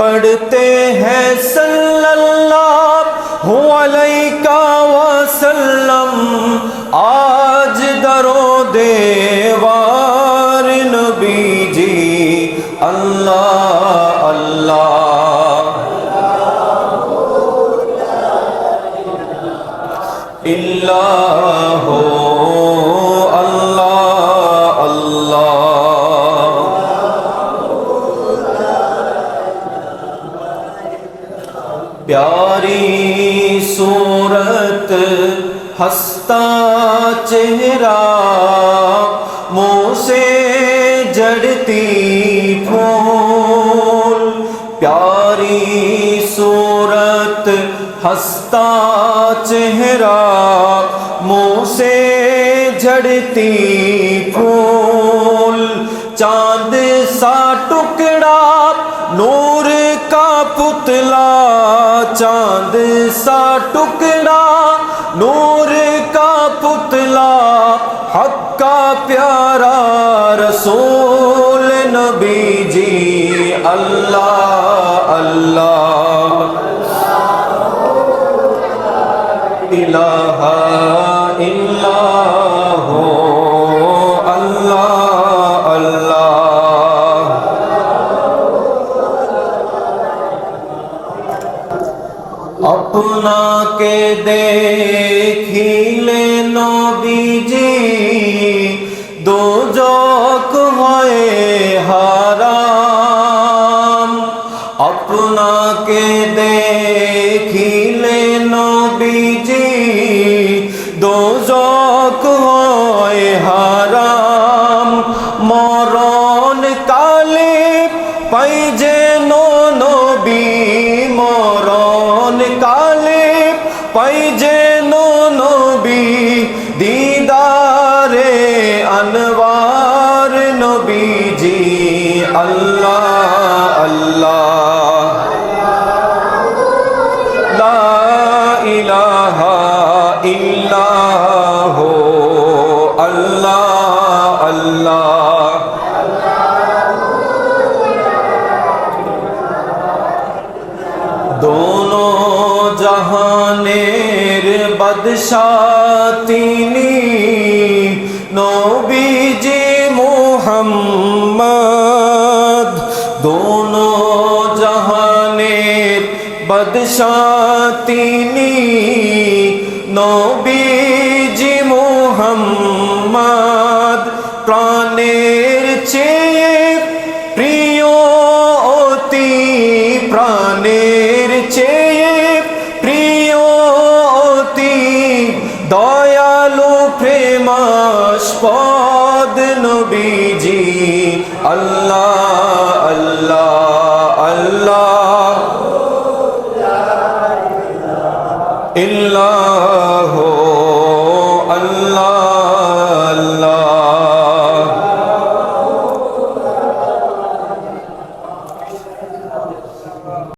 پڑھتے ہیں صلی اللہ علیہ کا وسلم آج درو دیوار نبی جی اللہ اللہ اللہ ہو ساری صورت ہستا چہرہ منہ سے جڑتی پھول۔ پیاری صورت ہستا چہرہ منہ سے جڑتی پھول۔ چاند سا ٹکڑا نور کا پتلا چاند سا ٹکڑا، نور کا پتلا، حق کا پیارا رسول نبی جی۔ اللہ اللہ۔ الہ الا আপনাকে দেখিলে নবীজি দোজক হয়ে হারাম। আপনাকে দেখিলে নবীজি দোজক হয়ে হারাম। মরণ কালে পাই যে নবী দিদারে আনবার নবীজি আল্লাহ আল্লাহ। লা ইলাহা ইল্লাহ আল্লাহ আল্লাহ। দোনো জাহানে বাদশাহ তিনি নবীজি মোহাম্মদ। দোনো জাহানের বাদশাহ তিনি নবীজি মোহাম্মদ। প্রাণের চেয়ে দয়ালু প্রেমাস্পদ নবীজি। আল্লাহ আল্লাহ আল্লাহ। ইল্লাহ